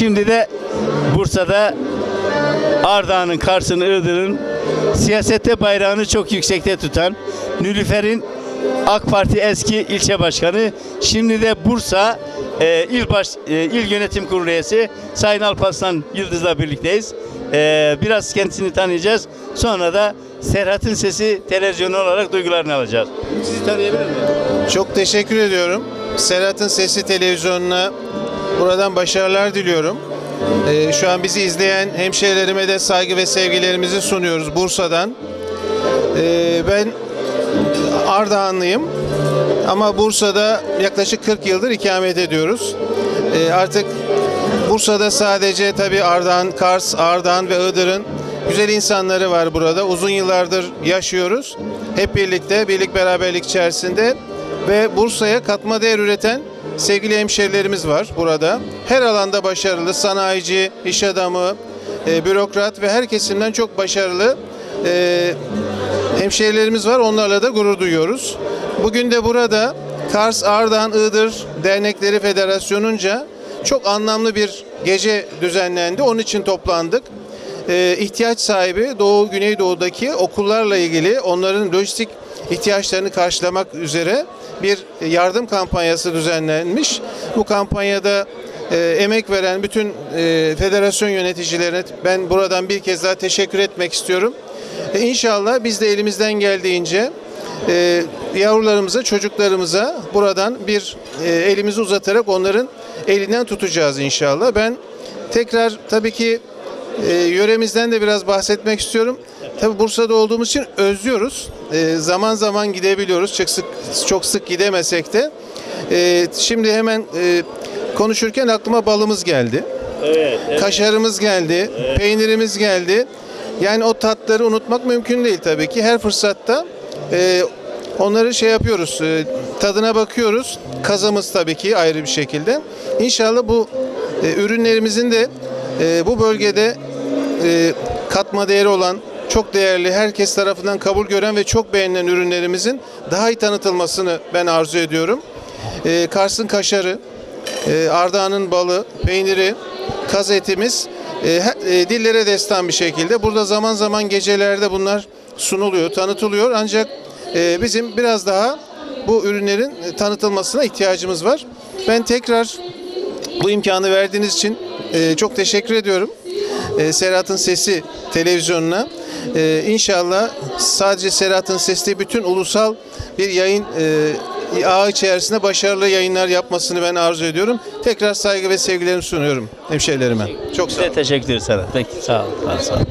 Şimdi de Bursa'da Ardahan'ın, Kars'ın, Iğdır'ın siyasette bayrağını çok yüksekte tutan Nülüfer'in AK Parti eski ilçe başkanı, şimdi de Bursa e, il baş e, il yönetim kurulu üyesi Sayın Alparslan Yıldız'la birlikteyiz. E, biraz kendisini tanıyacağız. Sonra da Serhat'ın Sesi televizyonu olarak duygularını alacağız. Sizi tanıyabilir miyim? Çok teşekkür ediyorum. Serhat'ın Sesi Televizyonu'na buradan başarılar diliyorum. Ee, şu an bizi izleyen hemşehrilerime de saygı ve sevgilerimizi sunuyoruz Bursa'dan. Ee, ben Ardahanlıyım ama Bursa'da yaklaşık 40 yıldır ikamet ediyoruz. Ee, artık Bursa'da sadece tabii Ardahan, Kars, Ardahan ve Iğdır'ın güzel insanları var burada. Uzun yıllardır yaşıyoruz. Hep birlikte, birlik beraberlik içerisinde ve Bursa'ya katma değer üreten sevgili hemşerilerimiz var burada. Her alanda başarılı, sanayici, iş adamı, e, bürokrat ve her kesimden çok başarılı e, hemşehrilerimiz var. Onlarla da gurur duyuyoruz. Bugün de burada Kars, Ardahan, Iğdır Dernekleri Federasyonu'nca çok anlamlı bir gece düzenlendi. Onun için toplandık. Ee, ihtiyaç sahibi Doğu, Güneydoğu'daki okullarla ilgili onların lojistik ihtiyaçlarını karşılamak üzere bir yardım kampanyası düzenlenmiş. Bu kampanyada e, emek veren bütün e, federasyon yöneticilerine ben buradan bir kez daha teşekkür etmek istiyorum. E, İnşallah biz de elimizden geldiğince e, yavrularımıza, çocuklarımıza buradan bir e, elimizi uzatarak onların elinden tutacağız inşallah. Ben tekrar tabii ki e, yöremizden de biraz bahsetmek istiyorum. Tabii Bursa'da olduğumuz için özlüyoruz. E, zaman zaman gidebiliyoruz. Çok sık, çok sık gidemesek de. E, şimdi hemen e, konuşurken aklıma balımız geldi. Evet. Kaşarımız geldi, peynirimiz geldi. Yani o tatları unutmak mümkün değil tabii ki. Her fırsatta e, onları şey yapıyoruz, e, tadına bakıyoruz. Kazamız tabii ki ayrı bir şekilde. İnşallah bu e, ürünlerimizin de e, bu bölgede e, katma değeri olan çok değerli, herkes tarafından kabul gören ve çok beğenilen ürünlerimizin daha iyi tanıtılmasını ben arzu ediyorum. E, Kars'ın kaşarı, e, Ardahan'ın balı, peyniri, kaz etimiz e, e, dillere destan bir şekilde. Burada zaman zaman gecelerde bunlar sunuluyor, tanıtılıyor. Ancak e, bizim biraz daha bu ürünlerin tanıtılmasına ihtiyacımız var. Ben tekrar bu imkanı verdiğiniz için e, çok teşekkür ediyorum. E, Serhat'ın Sesi televizyonuna. E, inşallah sadece Serhat'ın Sesi değil, bütün ulusal bir yayın e, ağı içerisinde başarılı yayınlar yapmasını ben arzu ediyorum. Tekrar saygı ve sevgilerimi sunuyorum hemşehrilerime. Çok sağ olun. Size teşekkür ederiz Serhat. Peki sağ olun. Sağ olun.